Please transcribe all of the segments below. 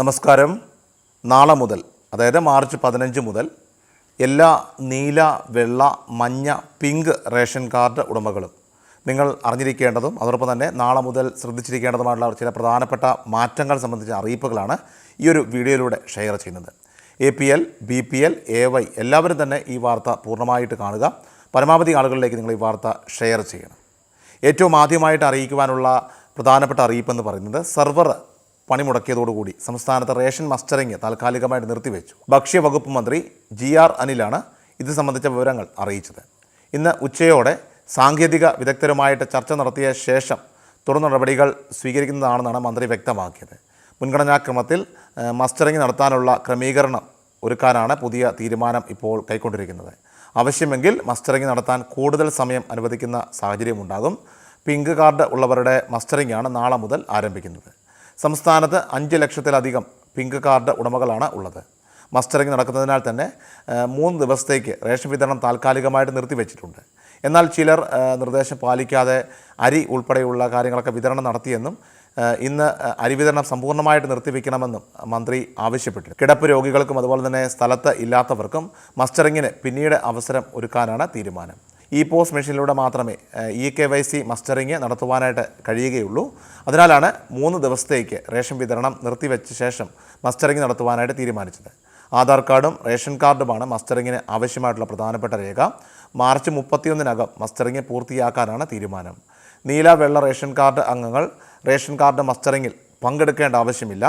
നമസ്കാരം. നാളെ മുതൽ അതായത് മാർച്ച് പതിനഞ്ച് മുതൽ എല്ലാ നീല വെള്ള മഞ്ഞ പിങ്ക് റേഷൻ കാർഡ് ഉടമകളും നിങ്ങൾ അറിഞ്ഞിരിക്കേണ്ടതും അതോടൊപ്പം തന്നെ നാളെ മുതൽ ശ്രദ്ധിച്ചിരിക്കേണ്ടതുമായിട്ടുള്ള ചില പ്രധാനപ്പെട്ട മാറ്റങ്ങൾ സംബന്ധിച്ച അറിയിപ്പുകളാണ് ഈ ഒരു വീഡിയോയിലൂടെ ഷെയർ ചെയ്യുന്നത്. A P L B P L A Y എല്ലാവരും തന്നെ ഈ വാർത്ത പൂർണമായിട്ട് കാണുക. പരമാവധി ആളുകളിലേക്ക് നിങ്ങൾ ഈ വാർത്ത ഷെയർ ചെയ്യണം. ഏറ്റവും ആദ്യമായിട്ട് അറിയിക്കുവാനുള്ള പ്രധാനപ്പെട്ട അറിയിപ്പെന്ന് പറയുന്നത് സെർവർ പണിമുടക്കിയതോടുകൂടി സംസ്ഥാനത്ത് റേഷൻ മസ്റ്ററിംഗ് താൽക്കാലികമായിട്ട് നിർത്തിവെച്ചു. ഭക്ഷ്യവകുപ്പ് മന്ത്രി ജി ആർ അനിലാണ് ഇത് സംബന്ധിച്ച വിവരങ്ങൾ അറിയിച്ചത്. ഇന്ന് ഉച്ചയോടെ സാങ്കേതിക വിദഗ്ധരുമായിട്ട് ചർച്ച നടത്തിയ ശേഷം തുടർ നടപടികൾ സ്വീകരിക്കുന്നതാണെന്നാണ് മന്ത്രി വ്യക്തമാക്കിയത്. മുൻഗണനാക്രമത്തിൽ മസ്റ്ററിംഗ് നടത്താനുള്ള ക്രമീകരണം ഒരുക്കാനാണ് പുതിയ തീരുമാനം ഇപ്പോൾ കൈക്കൊണ്ടിരിക്കുന്നത്. ആവശ്യമെങ്കിൽ മസ്റ്ററിംഗ് നടത്താൻ കൂടുതൽ സമയം അനുവദിക്കുന്ന സാഹചര്യമുണ്ടാകും. പിങ്ക് കാർഡ് ഉള്ളവരുടെ മസ്റ്ററിംഗാണ് നാളെ മുതൽ ആരംഭിക്കുന്നത്. സംസ്ഥാനത്ത് അഞ്ച് ലക്ഷത്തിലധികം പിങ്ക് കാർഡ് ഉടമകളാണ് ഉള്ളത്. മസ്റ്ററിംഗ് നടക്കുന്നതിനാൽ തന്നെ മൂന്ന് ദിവസത്തേക്ക് റേഷൻ വിതരണം താൽക്കാലികമായിട്ട് നിർത്തിവെച്ചിട്ടുണ്ട്. എന്നാൽ ചിലർ നിർദ്ദേശം പാലിക്കാതെ അരി ഉൾപ്പെടെയുള്ള കാര്യങ്ങളൊക്കെ വിതരണം നടത്തിയെന്നും ഇന്ന് അരി വിതരണം സമ്പൂർണമായിട്ട് നിർത്തിവെക്കണമെന്നും മന്ത്രി ആവശ്യപ്പെട്ടു കിടപ്പ് രോഗികൾക്കും അതുപോലെ തന്നെ സ്ഥലത്ത് ഇല്ലാത്തവർക്കും മസ്റ്ററിങ്ങിന് പിന്നീട് അവസരം ഒരുക്കാനാണ് തീരുമാനം. ഇ പോസ് മെഷീനിലൂടെ മാത്രമേ E K Y C mustering നടത്തുവാനായിട്ട് കഴിയുകയുള്ളൂ. അതിനാലാണ് മൂന്ന് ദിവസത്തേക്ക് റേഷൻ വിതരണം നിർത്തിവെച്ച ശേഷം മസ്റ്ററിങ് നടത്തുവാനായിട്ട് തീരുമാനിച്ചത്. ആധാർ കാർഡും റേഷൻ കാർഡുമാണ് മസ്റ്ററിങ്ങിന് ആവശ്യമായിട്ടുള്ള പ്രധാനപ്പെട്ട രേഖ. മാർച്ച് മുപ്പത്തിയൊന്നിനകം മസ്റ്ററിങ് പൂർത്തിയാക്കാനാണ് തീരുമാനം. നീല വെള്ള റേഷൻ കാർഡ് അംഗങ്ങൾ റേഷൻ കാർഡ് മസ്റ്ററിങ്ങിൽ പങ്കെടുക്കേണ്ട ആവശ്യമില്ല.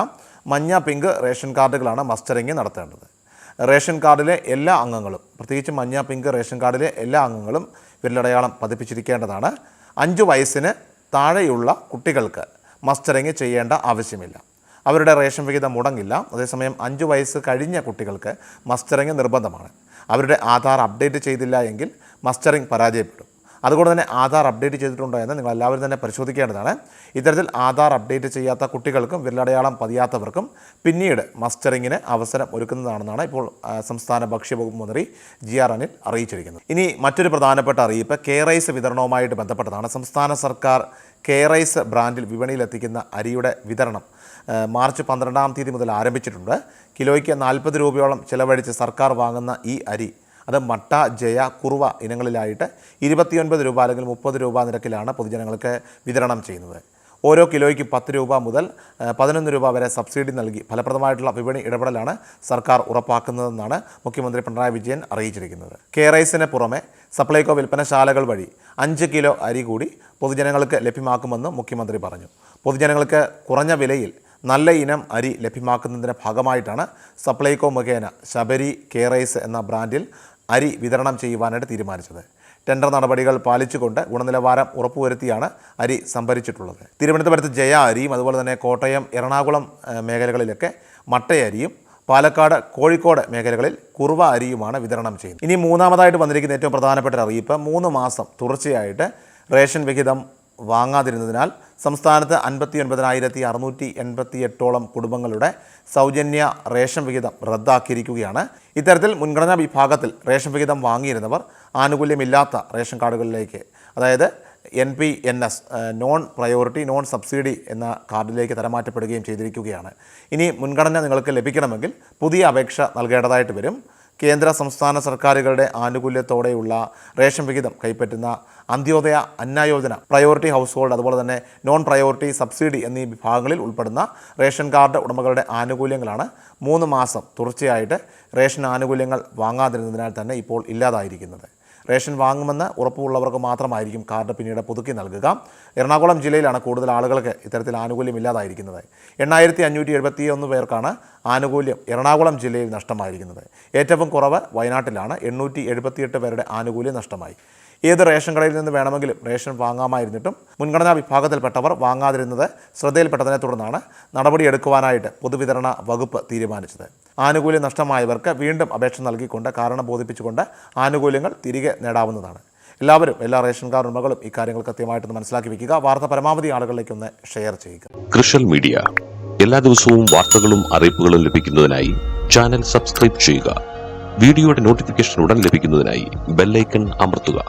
മഞ്ഞ പിങ്ക് റേഷൻ കാർഡുകളാണ് മസ്റ്ററിങ് നടത്തേണ്ടത്. റേഷൻ കാർഡിലെ എല്ലാ അംഗങ്ങളും പ്രത്യേകിച്ച് മഞ്ഞ പിങ്ക് റേഷൻ കാർഡിലെ എല്ലാ അംഗങ്ങളും വിരലടയാളം പതിപ്പിച്ചിരിക്കേണ്ടതാണ്. അഞ്ച് വയസ്സിന് താഴെയുള്ള കുട്ടികൾക്ക് മസ്റ്ററിങ് ചെയ്യേണ്ട ആവശ്യമില്ല. അവരുടെ റേഷൻ വിഹിതം മുടങ്ങില്ല. അതേസമയം അഞ്ച് വയസ്സ് കഴിഞ്ഞ കുട്ടികൾക്ക് മസ്റ്ററിങ് നിർബന്ധമാണ്. അവരുടെ ആധാർ അപ്ഡേറ്റ് ചെയ്തില്ല എങ്കിൽ മസ്റ്ററിങ് പരാജയപ്പെടും. അതുകൊണ്ട് തന്നെ ആധാർ അപ്ഡേറ്റ് ചെയ്തിട്ടുണ്ടോ എന്ന് നിങ്ങൾ എല്ലാവരും തന്നെ പരിശോധിക്കേണ്ടതാണ്. ഇത്തരത്തിൽ ആധാർ അപ്ഡേറ്റ് ചെയ്യാത്ത കുട്ടികൾക്കും വിരലടയാളം പതിയാത്തവർക്കും പിന്നീട് മസ്റ്ററിങ്ങിന് അവസരം ഒരുക്കുന്നതാണെന്നാണ് ഇപ്പോൾ സംസ്ഥാന ഭക്ഷ്യവകുപ്പ് മന്ത്രി ജി ആർ അനിൽ അറിയിച്ചിരിക്കുന്നത്. ഇനി മറ്റൊരു പ്രധാനപ്പെട്ട അറിയിപ്പ് കെ റൈസ് വിതരണവുമായിട്ട് ബന്ധപ്പെട്ടതാണ്. സംസ്ഥാന സർക്കാർ കെ റൈസ് ബ്രാൻഡിൽ വിപണിയിലെത്തിക്കുന്ന അരിയുടെ വിതരണം മാർച്ച് പന്ത്രണ്ടാം തീയതി മുതൽ ആരംഭിച്ചിട്ടുണ്ട്. കിലോയ്ക്ക് നാൽപ്പത് രൂപയോളം ചിലവഴിച്ച് സർക്കാർ വാങ്ങുന്ന ഈ അരി അത് മട്ട ജയ കുറുവ ഇനങ്ങളിലായിട്ട് ഇരുപത്തിയൊൻപത് രൂപ അല്ലെങ്കിൽ മുപ്പത് രൂപ നിരക്കിലാണ് പൊതുജനങ്ങൾക്ക് വിതരണം ചെയ്യുന്നത്. ഓരോ കിലോയ്ക്ക് പത്ത് രൂപ മുതൽ പതിനൊന്ന് രൂപ വരെ സബ്സിഡി നൽകി ഫലപ്രദമായിട്ടുള്ള വിപണി ഇടപെടലാണ് സർക്കാർ ഉറപ്പാക്കുന്നതെന്നാണ് മുഖ്യമന്ത്രി പിണറായി വിജയൻ അറിയിച്ചിരിക്കുന്നത്. കെ റൈസിന് പുറമെ സപ്ലൈകോ വിൽപ്പനശാലകൾ വഴി അഞ്ച് കിലോ അരി കൂടി പൊതുജനങ്ങൾക്ക് ലഭ്യമാക്കുമെന്നും മുഖ്യമന്ത്രി പറഞ്ഞു. പൊതുജനങ്ങൾക്ക് കുറഞ്ഞ വിലയിൽ നല്ല ഇനം അരി ലഭ്യമാക്കുന്നതിന്റെ ഭാഗമായിട്ടാണ് സപ്ലൈകോ മുഖേന ശബരി കെ റൈസ് എന്ന ബ്രാൻഡിൽ അരി വിതരണം ചെയ്യുവാനായിട്ട് തീരുമാനിച്ചത്. ടെൻഡർ നടപടികൾ പാലിച്ചുകൊണ്ട് ഗുണനിലവാരം ഉറപ്പുവരുത്തിയാണ് അരി സംഭരിച്ചിട്ടുള്ളത്. തിരുവനന്തപുരത്ത് ജയ അരിയും അതുപോലെ തന്നെ കോട്ടയം എറണാകുളം മേഖലകളിലൊക്കെ മട്ടയരിയും പാലക്കാട് കോഴിക്കോട് മേഖലകളിൽ കുറുവ അരിയുമാണ് വിതരണം ചെയ്യുന്നത്. ഇനി മൂന്നാമതായിട്ട് വന്നിരിക്കുന്ന ഏറ്റവും പ്രധാനപ്പെട്ട അറിയിപ്പ് മൂന്ന് മാസം തുടർച്ചയായിട്ട് റേഷൻ വിഹിതം വാങ്ങാതിരുന്നതിനാൽ സംസ്ഥാനത്ത് അൻപത്തി ഒൻപതിനായിരത്തി അറുന്നൂറ്റി എൺപത്തി എട്ടോളം കുടുംബങ്ങളുടെ സൗജന്യ റേഷൻ വിഹിതം റദ്ദാക്കിയിരിക്കുകയാണ്. ഇത്തരത്തിൽ മുൻഗണനാ വിഭാഗത്തിൽ റേഷൻ വിഹിതം വാങ്ങിയിരുന്നവർ ആനുകൂല്യമില്ലാത്ത റേഷൻ കാർഡുകളിലേക്ക് അതായത് N P N S non priority non subsidy എന്ന കാർഡിലേക്ക് തരമാറ്റപ്പെടുകയും ചെയ്തിരിക്കുകയാണ്. ഇനി മുൻഗണന നിങ്ങൾക്ക് ലഭിക്കണമെങ്കിൽ പുതിയ അപേക്ഷ നൽകേണ്ടതായിട്ട് വരും. കേന്ദ്ര സംസ്ഥാന സർക്കാരുകളുടെ ആനുകൂല്യത്തോടെയുള്ള റേഷൻ വിഹിതം കൈപ്പറ്റുന്ന Antyodaya Anna Yojana priority household അതുപോലെ തന്നെ നോൺ പ്രയോറിറ്റി സബ്സിഡി എന്നീ വിഭാഗങ്ങളിൽ ഉൾപ്പെടുന്ന റേഷൻ കാർഡ് ഉടമകളുടെ ആനുകൂല്യങ്ങളാണ് മൂന്ന് മാസം തുടർച്ചയായിട്ട് റേഷൻ ആനുകൂല്യങ്ങൾ വാങ്ങാതിരുന്നതിനാൽ തന്നെ ഇപ്പോൾ ഇല്ലാതായിരിക്കുന്നത്. റേഷൻ വാങ്ങുമെന്ന് ഉറപ്പുള്ളവർക്ക് മാത്രമായിരിക്കും കാർഡ് പിന്നീട് പുതുക്കി നൽകുക. എറണാകുളം ജില്ലയിലാണ് കൂടുതൽ ആളുകൾക്ക് ഇത്തരത്തിൽ ആനുകൂല്യം ഇല്ലാതായിരിക്കുന്നത്. എണ്ണായിരത്തി അഞ്ഞൂറ്റി എഴുപത്തി ഒന്ന് പേർക്കാണ് ആനുകൂല്യം എറണാകുളം ജില്ലയിൽ നഷ്ടമായിരിക്കുന്നത്. ഏറ്റവും കുറവ് വയനാട്ടിലാണ്. എണ്ണൂറ്റി എഴുപത്തിയെട്ട് പേരുടെ ആനുകൂല്യം നഷ്ടമായി. ഏത് റേഷൻ കടയിൽ നിന്ന് വേണമെങ്കിലും റേഷൻ വാങ്ങാമായിരുന്നിട്ടും മുൻഗണനാ വിഭാഗത്തിൽപ്പെട്ടവർ വാങ്ങാതിരുന്നത് ശ്രദ്ധയിൽപ്പെട്ടതിനെ തുടർന്നാണ് നടപടിയെടുക്കുവാനായിട്ട് പൊതുവിതരണ വകുപ്പ് തീരുമാനിച്ചത്. ആനുകൂല്യം നഷ്ടമായവർക്ക് വീണ്ടും അപേക്ഷ നൽകിക്കൊണ്ട് കാരണം ബോധിപ്പിച്ചുകൊണ്ട് ആനുകൂല്യങ്ങൾ തിരികെ നേടാവുന്നതാണ്. എല്ലാവരും എല്ലാ റേഷൻ കാർഡ് ഉടമകളും ഇക്കാര്യങ്ങൾ കൃത്യമായിട്ടൊന്ന് മനസ്സിലാക്കി വെക്കുക. വാർത്ത പരമാവധി ആളുകളിലേക്ക് ഒന്ന് ഷെയർ ചെയ്യുക. Social media. എല്ലാ ദിവസവും വാർത്തകളും അറിയിപ്പുകളും ലഭിക്കുന്നതിനായി ചാനൽ സബ്സ്ക്രൈബ് ചെയ്യുക. വീഡിയോയുടെ നോട്ടിഫിക്കേഷൻ ഉടൻ ലഭിക്കുന്നതിനായി ബെല്ലൈക്കൺ അമർത്തുക.